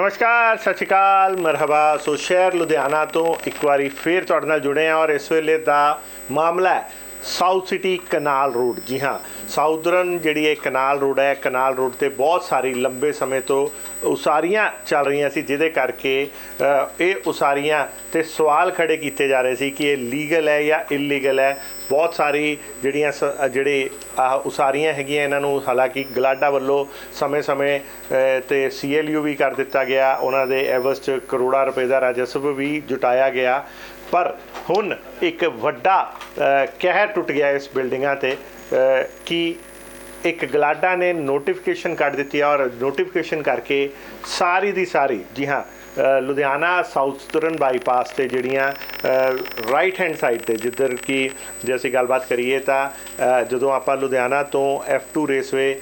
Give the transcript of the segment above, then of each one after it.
ਨਮਸਕਾਰ, ਸਤਿ ਸ਼੍ਰੀ ਅਕਾਲ, ਮਰਹਬਾ। ਸੋ ਸ਼ਹਿਰ ਲੁਧਿਆਣਾ ਤੋਂ ਇੱਕ ਵਾਰੀ ਫੇਰ ਤੁਹਾਡੇ ਨਾਲ ਜੁੜੇ ਹਾਂ ਔਰ ਇਸ ਵੇਲੇ ਦਾ ਮਾਮਲਾ ਹੈ ਸਾਊਥ ਸਿਟੀ ਕਨਾਲ ਰੋਡ ਜੀ ਹਾਂ ਸਾਊਦਰਨ ਜਿਹੜੀ ਇਹ ਕਨਾਲ ਰੋਡ ਹੈ ਕਨਾਲ ਰੋਡ ਤੇ ਬਹੁਤ ਸਾਰੀ ਲੰਬੇ ਸਮੇਂ ਤੋਂ ਉਸਾਰੀਆਂ ਚੱਲ ਰਹੀਆਂ ਸੀ ਜਿਹਦੇ ਕਰਕੇ ਇਹ ਉਸਾਰੀਆਂ ਤੇ ਸਵਾਲ ਖੜੇ ਕੀਤੇ ਜਾ ਰਹੇ ਸੀ ਕਿ ਇਹ ਲੀਗਲ ਹੈ ਜਾਂ ਇਲੀਗਲ ਹੈ। ਬਹੁਤ ਸਾਰੀ ਜਿਹੜੀਆਂ ਸ- ਜਿਹੜੇ ਆਹ ਉਸਾਰੀਆਂ ਹੈਗੀਆਂ ਇਹਨਾਂ ਨੂੰ ਹਾਲਾਂਕਿ ਗਲਾਡਾ ਵੱਲੋਂ ਸਮੇਂ-ਸਮੇਂ ਅ, ਤੇ ਸੀਐਲਯੂ ਵੀ ਕਰ ਦਿੱਤਾ ਗਿਆ। ਉਹਨਾਂ ਦੇ ਐਵਰਸ ਚ ਕਰੋੜਾਂ ਰੁਪਏ ਦਾ ਰਾਜਸਵ ਵੀ ਜੁਟਾਇਆ ਗਿਆ। ਪਰ ਹੁਣ ਇੱਕ ਵੱਡਾ ਕਹਿਰ ਟੁੱਟ ਗਿਆ ਇਸ ਬਿਲਡਿੰਗਾਂ ਤੇ ਕਿ ਇੱਕ ਗਲਾਡਾ ਨੇ ਨੋਟੀਫਿਕੇਸ਼ਨ ਕੱਢ ਦਿੱਤੀ ਹੈ ਔਰ ਨੋਟੀਫਿਕੇਸ਼ਨ ਕਰਕੇ ਸਾਰੀ ਦੀ ਸਾਰੀ, ਜੀ ਹਾਂ ਲੁਧਿਆਣਾ ਸਾਊਥ ਸਾਊਥਰਨ ਬਾਈਪਾਸ ਤੇ ਜਿਹੜੀਆਂ ਰਾਈਟ ਹੈਂਡ ਸਾਈਡ ਤੇ ਜਿੱਧਰ ਕਿ ਜੇ ਅਸੀਂ ਗੱਲਬਾਤ ਕਰੀਏ ਤਾਂ ਜਦੋਂ ਆਪਾਂ ਲੁਧਿਆਣਾ ਤੋਂ F2 ਰੇਸਵੇ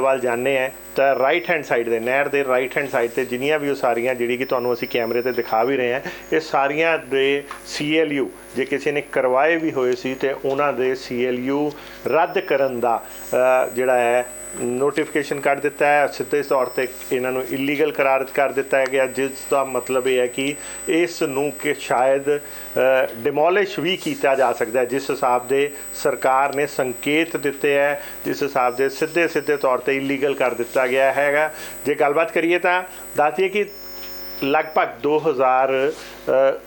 ਵੱਲ ਜਾਂਦੇ ਆ ਤਾਂ ਰਾਈਟ ਹੈਂਡ ਸਾਈਡ ਦੇ, ਨਹਿਰ ਦੇ ਰਾਈਟ ਹੈਂਡ ਸਾਈਡ ਤੇ ਜਿੰਨੀਆਂ ਵੀ ਉਹ ਸਾਰੀਆਂ, ਜਿਹੜੀ ਕਿ ਤੁਹਾਨੂੰ ਅਸੀਂ ਕੈਮਰੇ ਤੇ ਦਿਖਾ ਵੀ ਰਹੇ ਹਾਂ, ਇਹ ਸਾਰੀਆਂ ਦੇ CLU ਜੇ ਕਿਸੇ ਨੇ ਕਰਵਾਏ ਵੀ ਹੋਏ ਸੀ ਤੇ ਉਹਨਾਂ ਦੇ CLU ਰੱਦ ਕਰਨ ਦਾ ਜਿਹੜਾ ਹੈ ਨੋਟੀਫਿਕੇਸ਼ਨ ਕੱਢ ਦਿੱਤਾ ਹੈ। ਸਿੱਧੇ ਤੌਰ ਤੇ ਇਹਨਾਂ ਨੂੰ ਇਲੀਗਲ ਕਰਾਰ ਕਰ ਦਿੱਤਾ ਗਿਆ ਜਿਸ ਦਾ ਮਤਲਬ ਇਹ ਹੈ ਕਿ ਇਸ ਨੂੰ ਕਿ ਸ਼ਾਇਦ ਡਿਮੋਲਿਸ਼ ਵੀ ਕੀਤਾ ਜਾ ਸਕਦਾ ਹੈ। ਜਿਸ ਹਿਸਾਬ ਦੇ ਸਰਕਾਰ ਨੇ ਸੰਕੇਤ ਦਿੱਤੇ ਹੈ ਜਿਸ ਹਿਸਾਬ ਦੇ ਸਿੱਧੇ ਸਿੱਧੇ ਤੌਰ ਤੇ ਇਲੀਗਲ ਕਰ ਦਿੱਤਾ ਗਿਆ ਹੈਗਾ। ਜੇ ਗੱਲਬਾਤ ਕਰੀਏ ਤਾਂ ਦੱਸਦੀਏ ਕਿ ਲਗਭਗ 2000 ਅ,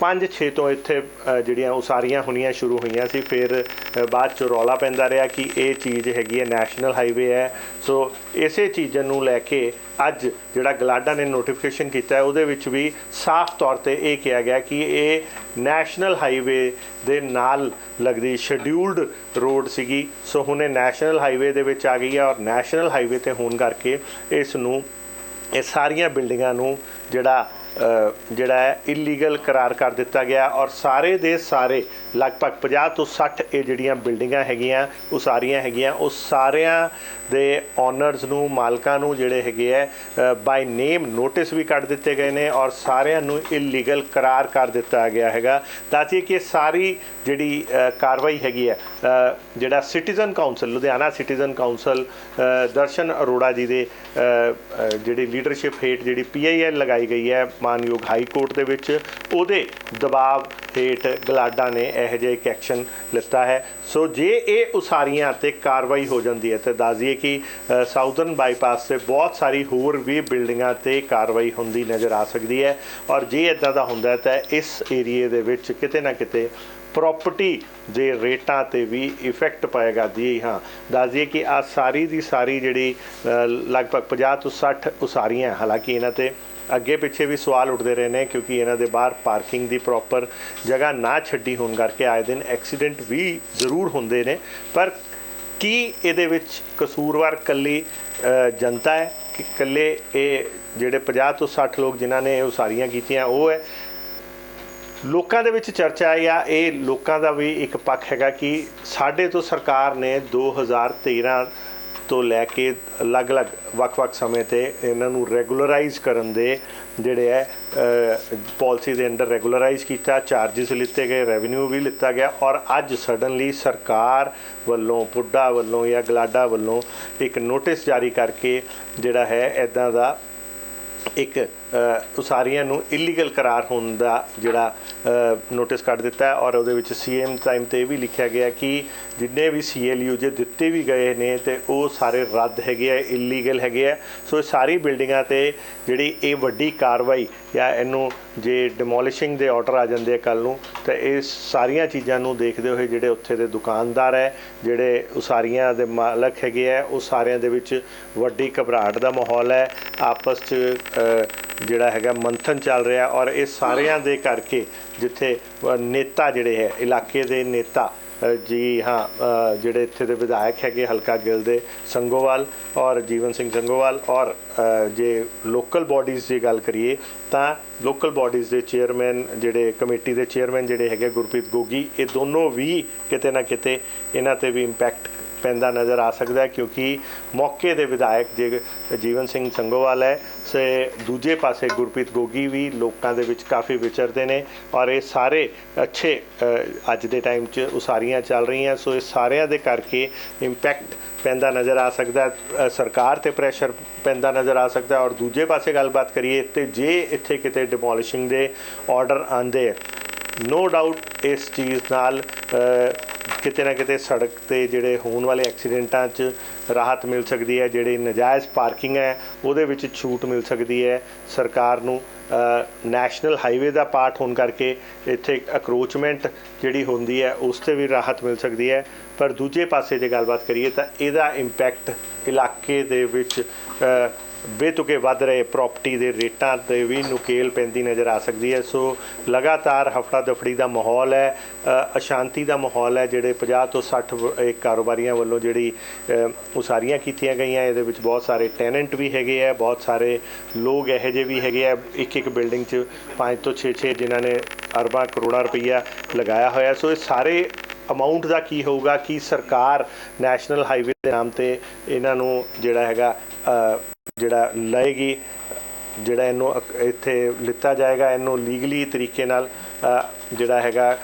5-6 ਤੋਂ ਇੱਥੇ ਜਿਹੜੀਆਂ ਉਸਾਰੀਆਂ ਹੋਣੀਆਂ ਸ਼ੁਰੂ ਹੋਈਆਂ ਸੀ, ਫਿਰ ਬਾਅਦ ਚ ਰੌਲਾ ਪੈਂਦਾ ਰਿਹਾ ਕਿ ਇਹ ਚੀਜ਼ ਹੈਗੀ ਹੈ, ਨੈਸ਼ਨਲ ਹਾਈਵੇ ਹੈ। ਸੋ ਇਸੇ ਚੀਜ਼ ਨੂੰ ਲੈ ਕੇ ਅੱਜ ਜਿਹੜਾ ਗਲਾਡਾ ਨੇ ਨੋਟੀਫਿਕੇਸ਼ਨ ਕੀਤਾ ਹੈ, ਉਹਦੇ ਵਿੱਚ ਵੀ ਸਾਫ਼ ਤੌਰ ਤੇ ਇਹ ਕਿਹਾ ਗਿਆ ਕਿ ਇਹ ਨੈਸ਼ਨਲ ਹਾਈਵੇ ਦੇ ਨਾਲ ਲੱਗਦੀ ਸ਼ੈਡਿਊਲਡ ਰੋਡ ਸੀਗੀ। ਸੋ ਹੁਣ ਇਹ ਨੈਸ਼ਨਲ ਹਾਈਵੇ ਦੇ ਵਿੱਚ ਆ ਗਈ ਹੈ ਔਰ ਨੈਸ਼ਨਲ ਹਾਈਵੇ ਤੇ ਹੋਣ ਕਰਕੇ ਇਸ ਨੂੰ, ਇਹ ਸਾਰੀਆਂ ਬਿਲਡਿੰਗਾਂ ਨੂੰ ਜਿਹੜਾ ਜਿਹੜਾ ਹੈ ਇਲੀਗਲ ਕਰਾਰ ਕਰ ਦਿੱਤਾ ਗਿਆ ਔਰ ਸਾਰੇ ਦੇ ਸਾਰੇ ਲਗਭਗ 50 ਤੋਂ 60 ਇਹ ਜਿਹੜੀਆਂ ਬਿਲਡਿੰਗਾਂ ਹੈਗੀਆਂ, ਉਹ ਸਾਰੀਆਂ ਹੈਗੀਆਂ, ਉਹ ਸਾਰਿਆਂ ਦੇ ਓਨਰਸ ਨੂੰ, ਮਾਲਕਾਂ ਨੂੰ ਜਿਹੜੇ ਹੈਗੇ ਹੈ ਬਾਈ ਨੇਮ ਨੋਟਿਸ ਵੀ ਕੱਢ ਦਿੱਤੇ ਗਏ ਨੇ ਔਰ ਸਾਰਿਆਂ ਨੂੰ ਇਲੀਗਲ ਕਰਾਰ ਕਰ ਦਿੱਤਾ ਗਿਆ ਹੈਗਾ। ਤਾਂ ਕਿ ਸਾਰੀ ਜਿਹੜੀ ਕਾਰਵਾਈ ਹੈਗੀ ਹੈ ਜਿਹੜਾ citizen council Ludhiana citizen council Darshan Arora ji ਦੇ ਜਿਹੜੀ ਲੀਡਰਸ਼ਿਪ ਹੇਠ ਜਿਹੜੀ ਪੀਆਈਐਲ ਲਗਾਈ ਗਈ ਹੈ, ਮਾਨਯੋਗ ਹਾਈ ਕੋਰਟ ਦੇ ਵਿੱਚ, ਉਹਦੇ ਦਬਾਅ ਹੇਠ ਗਲਾਡਾ ਨੇ ਇਹੋ ਜਿਹਾ ਇੱਕ ਐਕਸ਼ਨ ਲਿੱਤਾ ਹੈ। ਸੋ ਜੇ ਇਹ ਉਸਾਰੀਆਂ ਤੇ ਕਾਰਵਾਈ ਹੋ ਜਾਂਦੀ ਹੈ ਤੇ ਦੱਸਦੀਏ ਕਿ ਅ, ਬਾਈਪਾਸ ਤੇ ਬਹੁਤ ਸਾਰੀ ਹੋਰ ਵੀ ਬਿਲਡਿੰਗਾਂ ਤੇ ਕਾਰਵਾਈ ਹੁੰਦੀ ਨਜ਼ਰ ਆ ਸਕਦੀ ਹੈ। ਔਰ ਜੇ ਇਦਾਂ ਦਾ ਹੁੰਦਾ ਤਾਂ ਇਸ ਏਰੀਏ ਦੇ ਵਿੱਚ ਕਿਤੇ ਨਾ ਕਿਤੇ ਪ੍ਰਾਪਰਟੀ ਦੇ ਰੇਟਾਂ ਤੇ ਵੀ ਇਫੈਕਟ ਪਾਏਗਾ। ਜੀ ਹਾਂ ਦੱਸ ਦਈਏ ਕਿ ਆ ਸਾਰੀ ਦੀ ਸਾਰੀ ਜਿਹੜੀ ਲਗਭਗ 50 ਤੋਂ 60 ਉਸਾਰੀਆਂ, ਹਾਲਾਂਕਿ ਇਹਨਾਂ ਤੇ ਅੱਗੇ ਪਿੱਛੇ ਵੀ ਸਵਾਲ ਉੱਠਦੇ ਰਹੇ ਨੇ, ਕਿਉਂਕਿ ਇਹਨਾਂ ਦੇ ਬਾਹਰ ਪਾਰਕਿੰਗ ਦੀ ਪ੍ਰੋਪਰ ਜਗ੍ਹਾ ਨਾ ਛੱਡੀ ਹੋਣ ਕਰਕੇ ਆਏ ਦਿਨ ਐਕਸੀਡੈਂਟ ਵੀ ਜ਼ਰੂਰ ਹੁੰਦੇ ਨੇ। ਪਰ ਕੀ ਇਹਦੇ ਵਿੱਚ ਕਸੂਰਵਾਰ ਕੱਲੀ ਜਨਤਾ ਹੈ? ਕਿ ਕੱਲੇ ਇਹ ਜਿਹੜੇ 50 ਤੋਂ 60 ਲੋਕ ਜਿਨ੍ਹਾਂ ਨੇ ਇਹ ਉਸਾਰੀਆਂ ਕੀਤੀਆਂ, ਉਹ ਹੈ ਲੋਕਾਂ ਦੇ ਵਿੱਚ ਚਰਚਾ ਹੈ ਜਾਂ ਇਹ ਲੋਕਾਂ ਦਾ ਵੀ ਇੱਕ ਪੱਖ ਹੈਗਾ ਕਿ ਸਾਡੇ ਤੋਂ ਸਰਕਾਰ ਨੇ 2013 ਤੋਂ ਲੈ ਕੇ ਅਲੱਗ-ਅਲੱਗ, ਵੱਖ-ਵੱਖ ਸਮੇਂ ਤੇ ਇਹਨਾਂ ਨੂੰ ਰੈਗੂਲਰਾਈਜ਼ ਕਰਨ ਦੇ ਜਿਹੜੇ ਹੈ ਪਾਲਿਸੀ ਦੇ ਅੰਡਰ ਰੈਗੂਲਰਾਈਜ਼ ਕੀਤਾ ਚਾਰजेस ਲਿੱਤੇ ਗਏ, ਰੈਵਨਿਊ ਵੀ ਲਿੱਤਾ ਗਿਆ ਔਰ ਅੱਜ ਸਡਨਲੀ ਸਰਕਾਰ ਵੱਲੋਂ, ਪੁੱਡਾ ਵੱਲੋਂ ਜਾਂ ਗਲਾਡਾ ਵੱਲੋਂ ਇੱਕ ਨੋਟਿਸ ਜਾਰੀ ਕਰਕੇ ਜਿਹੜਾ ਹੈ ਇਦਾਂ ਦਾ ਇੱਕ ਉਸਾਰੀਆਂ ਨੂੰ ਇਲੀਗਲ ਕਰਾਰ ਹੋਣ ਦਾ ਜਿਹੜਾ ਨੋਟਿਸ ਕੱਢ ਦਿੱਤਾ ਔਰ ਉਹਦੇ ਵਿੱਚ ਸੀਐਮ ਟਾਈਮ ਤੇ ਇਹ ਵੀ ਲਿਖਿਆ ਗਿਆ ਕਿ ਜਿੰਨੇ ਵੀ ਸੀਐਲਯੂ ਜੇ ਦਿੱਤੇ ਵੀ ਗਏ ਨੇ ਤੇ ਉਹ ਸਾਰੇ ਰੱਦ ਹੈਗੇ ਆ ਇਲੀਗਲ ਹੈਗੇ ਆ। ਸੋ ਇਹ ਸਾਰੀ ਬਿਲਡਿੰਗਾਂ ਤੇ ਜਿਹੜੀ ਇਹ ਵੱਡੀ ਕਾਰਵਾਈ ਜਾਂ ਇਹਨੂੰ ਜੇ ਡਿਮੋਲਿਸ਼ਿੰਗ ਦੇ ਆਰਡਰ ਆ ਜਾਂਦੇ ਆ ਕੱਲ ਨੂੰ, ਤਾਂ ਇਹ ਸਾਰੀਆਂ ਚੀਜ਼ਾਂ ਨੂੰ ਦੇਖਦੇ ਹੋਏ ਜਿਹੜੇ ਉੱਥੇ ਦੇ ਦੁਕਾਨਦਾਰ ਹੈ, ਜਿਹੜੇ ਉਸਾਰੀਆਂ ਦੇ ਮਾਲਕ ਹੈਗੇ ਆ, ਉਹ ਸਾਰਿਆਂ ਦੇ ਵਿੱਚ ਵੱਡੀ ਘਬਰਾਹਟ ਦਾ ਮਾਹੌਲ ਹੈ। ਆਪਸ 'ਚ ਜਿਹੜਾ ਹੈਗਾ ਮੰਥਨ ਚੱਲ ਰਿਹਾ ਔਰ ਇਹ ਸਾਰਿਆਂ ਦੇ ਕਰਕੇ ਜਿੱਥੇ ਨੇਤਾ ਜਿਹੜੇ ਹੈ, ਇਲਾਕੇ ਦੇ ਨੇਤਾ ਜੀ ਹਾਂ ਜਿਹੜੇ ਇੱਥੇ ਦੇ ਵਿਧਾਇਕ ਹੈਗੇ ਹਲਕਾ ਗਿੱਲ ਦੇ ਸੰਗੋਵਾਲ ਔਰ ਜੀਵਨ ਸਿੰਘ ਸੰਗੋਵਾਲ ਔਰ ਜੇ ਲੋਕਲ ਬਾਡੀਜ਼ ਦੀ ਗੱਲ ਕਰੀਏ ਤਾਂ ਲੋਕਲ ਬਾਡੀਜ਼ ਦੇ ਚੇਅਰਮੈਨ ਜਿਹੜੇ ਕਮੇਟੀ ਦੇ ਚੇਅਰਮੈਨ ਜਿਹੜੇ ਹੈਗੇ ਗੁਰਪ੍ਰੀਤ ਗੋਗੀ, ਇਹ ਦੋਨੋਂ ਵੀ ਕਿਤੇ ਨਾ ਕਿਤੇ ਇਹਨਾਂ ਤੇ ਵੀ ਇੰਪੈਕਟ ਪੈਂਦਾ ਨਜ਼ਰ ਆ ਸਕਦਾ ਹੈ ਕਿਉਂਕਿ ਮੌਕੇ ਦੇ ਵਿਧਾਇਕ ਜੇ ਜੀਵਨ ਸਿੰਘ ਸੰਗੋਵਾਲ ਹੈ, ਸੇ ਦੂਜੇ ਪਾਸੇ ਗੁਰਪ੍ਰੀਤ ਗੋਗੀ ਵੀ ਲੋਕਾਂ ਦੇ ਵਿੱਚ ਕਾਫੀ ਵਿਚਰਦੇ ਨੇ ਔਰ ਇਹ ਸਾਰੇ ਅੱਛੇ ਅੱਜ ਦੇ ਟਾਈਮ 'ਚ ਉਸਾਰੀਆਂ ਚੱਲ ਰਹੀਆਂ, ਸੋ ਇਹ ਸਾਰਿਆਂ ਦੇ ਕਰਕੇ ਇੰਪੈਕਟ ਪੈਂਦਾ ਨਜ਼ਰ ਆ ਸਕਦਾ ਸਰਕਾਰ ਤੇ ਪ੍ਰੈਸ਼ਰ ਪੈਂਦਾ ਨਜ਼ਰ ਆ ਸਕਦਾ ਔਰ ਦੂਜੇ ਪਾਸੇ ਗੱਲਬਾਤ ਕਰੀਏ ਤੇ ਜੇ ਇੱਥੇ ਕਿਤੇ ਡਿਮੋਲਿਸ਼ਿੰਗ ਦੇ ਆਰਡਰ ਆਂਦੇ ਨੋ ਡਾਊਟ ਇਸ ਚੀਜ਼ ਨਾਲ ਕਿਤੇ ਨਾ ਕਿਤੇ ਸੜਕ ਤੇ ਜਿਹੜੇ ਹੋਣ ਵਾਲੇ ਐਕਸੀਡੈਂਟਾਂ 'ਚ ਰਾਹਤ ਮਿਲ ਸਕਦੀ ਹੈ, ਜਿਹੜੇ ਨਜਾਇਜ਼ ਪਾਰਕਿੰਗ ਹੈ, ਉਹਦੇ ਵਿੱਚ ਛੂਟ ਮਿਲ ਸਕਦੀ ਹੈ। ਸਰਕਾਰ ਨੂੰ ਨੈਸ਼ਨਲ ਹਾਈਵੇ ਦਾ ਪਾਰਟ ਹੋਣ ਕਰਕੇ ਇੱਥੇ ਅਕਰੋਚਮੈਂਟ ਜਿਹੜੀ ਹੁੰਦੀ ਹੈ, ਉਸ ਤੇ ਵੀ ਰਾਹਤ ਮਿਲ ਸਕਦੀ ਹੈ। ਪਰ ਦੂਜੇ ਪਾਸੇ ਜੇ ਗੱਲਬਾਤ ਕਰੀਏ ਤਾਂ ਇਹਦਾ ਇੰਪੈਕਟ ਇਲਾਕੇ ਦੇ ਵਿੱਚ ਬੇਤੁਕੇ ਵੱਧ ਰਹੇ ਪ੍ਰਾਪਰਟੀ ਦੇ ਰੇਟਾਂ ਤੇ ਵੀ ਨੁਕੇਲ ਪੈਂਦੀ ਨਜ਼ਰ ਆ ਸਕਦੀ ਹੈ। ਸੋ ਲਗਾਤਾਰ ਹਫੜਾ ਦਫੜੀ ਦਾ ਮਾਹੌਲ ਹੈ ਅਸ਼ਾਂਤੀ ਦਾ ਮਾਹੌਲ ਹੈ, ਜਿਹੜੇ 50 ਤੋਂ 60 ਕਾਰੋਬਾਰੀਆਂ ਵੱਲੋਂ ਜਿਹੜੀ ਉਸਾਰੀਆਂ ਕੀਤੀਆਂ ਗਈਆਂ, ਇਹਦੇ ਵਿੱਚ ਬਹੁਤ ਸਾਰੇ ਟੈਨੈਂਟ ਵੀ ਹੈਗੇ ਆ, ਬਹੁਤ ਸਾਰੇ ਲੋਕ ਇਹੋ ਜਿਹੇ ਵੀ ਹੈਗੇ ਆ ਇੱਕ ਇੱਕ ਬਿਲਡਿੰਗ 'ਚ 5 ਤੋਂ 6-6 ਜਿਨ੍ਹਾਂ ਨੇ ਅਰਬਾਂ ਕਰੋੜਾਂ ਰੁਪਈਆ ਲਗਾਇਆ ਹੋਇਆ। ਸੋ ਇਹ ਸਾਰੇ ਅਮਾਉਂਟ ਦਾ ਕੀ ਹੋਊਗਾ, ਕਿ ਸਰਕਾਰ ਨੈਸ਼ਨਲ ਹਾਈਵੇ ਦੇ ਨਾਮ ਤੇ ਇਹਨਾਂ ਨੂੰ ਜਿਹੜਾ ਹੈਗਾ ਜਿਹੜਾ ਲਏਗੀ, ਜਿਹੜਾ ਇਹਨੂੰ ਅਕ- ਇੱਥੇ ਲਿੱਤਾ ਜਾਏਗਾ ਇਹਨੂੰ ਲੀਗਲੀ ਤਰੀਕੇ ਨਾਲ ਜਿਹੜਾ ਹੈਗਾ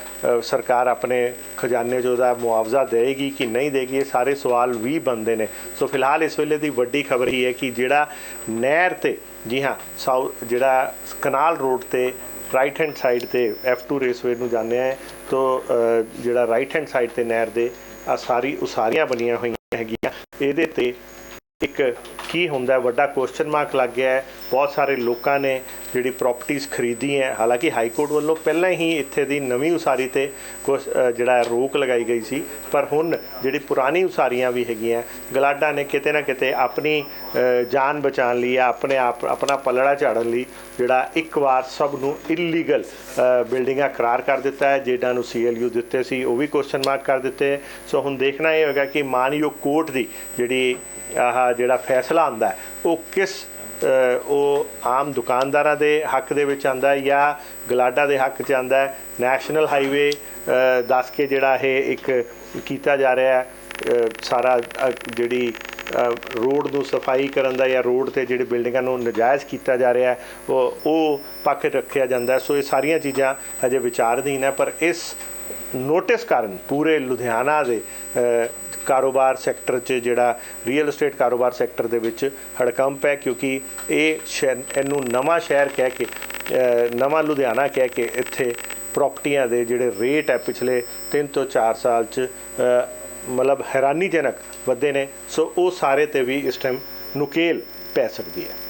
ਸਰਕਾਰ ਆਪਣੇ ਖਜ਼ਾਨੇ 'ਚੋਂ ਉਹਦਾ ਮੁਆਵਜ਼ਾ ਦੇਏਗੀ ਕਿ ਨਹੀਂ ਦੇਗੀ ਇਹ ਸਾਰੇ ਸਵਾਲ ਵੀ ਬਣਦੇ ਨੇ। ਸੋ ਫਿਲਹਾਲ ਇਸ ਵੇਲੇ ਦੀ ਵੱਡੀ ਖਬਰ ਹੀ ਹੈ ਕਿ ਜਿਹੜਾ ਨਹਿਰ ਤੇ, ਜੀ ਹਾਂ, ਸਾਊ, ਜਿਹੜਾ ਕਨਾਲ ਰੋਡ ਤੇ ਰਾਈਟ ਹੈਂਡ ਸਾਈਡ ਤੇ F2 ਰੇਸਵੇ ਨੂੰ ਜਾਂਦੇ ਆ, ਤੋਂ ਜਿਹੜਾ ਰਾਈਟ ਹੈਂਡ ਸਾਈਡ ਤੇ ਨਹਿਰ ਦੇ ਆ ਸਾਰੀ ਉਸਾਰੀਆਂ ਬਣੀਆਂ ਹੋਈਆਂ ਹੈਗੀਆਂ। ਇਹਦੇ ਤੇ ਇੱਕ ਕੀ ਹੁੰਦਾ ਵੱਡਾ ਕੁਐਸਚਨ ਮਾਰਕ ਲੱਗ ਗਿਆ ਹੈ। ਬਹੁਤ ਸਾਰੇ ਲੋਕਾਂ ਨੇ ਜਿਹੜੀ ਪ੍ਰਾਪਰਟੀਆਂ ਖਰੀਦੀ ਹੈ ਹਾਲਾਂਕਿ ਹਾਈ ਕੋਰਟ ਵੱਲੋਂ ਪਹਿਲਾਂ ਹੀ ਇੱਥੇ ਦੀ ਨਵੀਂ ਉਸਾਰੀ ਤੇ ਕੁਛ, ਜਿਹੜਾ ਰੋਕ ਲਗਾਈ ਗਈ ਸੀ। ਪਰ ਹੁਣ ਜਿਹੜੀ ਪੁਰਾਣੀ ਉਸਾਰੀਆਂ ਵੀ ਹੈਗੀਆਂ ਗਲਾਡਾ ਨੇ ਕਿਤੇ ਨਾ ਕਿਤੇ ਆਪਣੀ ਜਾਨ ਬਚਾਉਣ ਲਈ ਜਾਂ ਆਪਣੇ ਆਪ ਆਪਣਾ ਪਲੜਾ ਝਾੜਨ ਲਈ ਜਿਹੜਾ ਇੱਕ ਵਾਰ ਸਭ ਨੂੰ ਇਲੀਗਲ ਬਿਲਡਿੰਗਾਂ ਕਰਾਰ ਕਰ ਦਿੱਤਾ ਹੈ। ਜਿਹਨਾਂ ਨੂੰ ਸੀਐਲਯੂ ਦਿੱਤੇ ਸੀ ਉਹ ਵੀ ਕੁਐਸਚਨ ਮਾਰਕ ਕਰ ਦਿੱਤੇ ਸੋ ਹੁਣ ਦੇਖਣਾ ਇਹ ਹੋਵੇਗਾ ਕਿ ਮਾਨਯੋਗ ਕੋਰਟ ਦੀ ਜਿਹੜੀ ਆਹ ਜਿਹੜਾ ਫੈਸਲਾ ਆਂਦਾ ਉਹ ਕਿਸ ਉਹ ਆਮ ਦੁਕਾਨਦਾਰਾਂ ਦੇ ਹੱਕ ਦੇ ਵਿੱਚ ਆਂਦਾ ਜਾਂ ਗਲਾਡਾ ਦੇ ਹੱਕ 'ਚ ਆਂਦਾ ਨੈਸ਼ਨਲ ਹਾਈਵੇ ਦੱਸ ਕੇ ਜਿਹੜਾ ਇਹ ਇੱਕ ਕੀਤਾ ਜਾ ਰਿਹਾ ਹੈ। ਸਾਰਾ ਜਿਹੜੀ ਰੋਡ ਨੂੰ ਸਫ਼ਾਈ ਕਰਨ ਦਾ ਜਾਂ ਰੋਡ ਤੇ ਜਿਹੜੇ ਬਿਲਡਿੰਗਾਂ ਨੂੰ ਨਜਾਇਜ਼ ਕੀਤਾ ਜਾ ਰਿਹਾ ਉਹ ਉਹ ਪੱਖ ਰੱਖਿਆ ਜਾਂਦਾ ਸੋ ਇਹ ਸਾਰੀਆਂ ਚੀਜ਼ਾਂ ਹਜੇ ਵਿਚਾਰਧੀਨ ਹੈ, ਪਰ ਇਸ ਨੋਟਿਸ ਕਾਰਨ ਪੂਰੇ ਲੁਧਿਆਣਾ ਦੇ ਕਾਰੋਬਾਰ ਸੈਕਟਰ 'ਚ ਜਿਹੜਾ ਰੀਅਲ ਏਸਟੇਟ ਕਾਰੋਬਾਰ ਸੈਕਟਰ ਦੇ ਵਿੱਚ ਹੜਕੰਪ ਹੈ, ਕਿਉਂਕਿ ਇਹ ਸ਼ਹਿਰ, ਇਹਨੂੰ ਨਵਾਂ ਸ਼ਹਿਰ ਕਹਿ ਕੇ ਨਵਾਂ ਲੁਧਿਆਣਾ ਕਹਿ ਕੇ ਇੱਥੇ ਪ੍ਰਾਪਰਟੀਆਂ ਦੇ ਜਿਹੜੇ ਰੇਟ ਹੈ, ਪਿਛਲੇ 3 ਤੋਂ 4 ਸਾਲ 'ਚ ਮਤਲਬ ਹੈਰਾਨੀਜਨਕ ਵਧੇ ਨੇ। ਸੋ ਉਹ ਸਾਰੇ ਤੇ ਵੀ ਇਸ ਟਾਈਮ ਨੁਕੇਲ ਪੈ ਸਕਦੀ ਹੈ।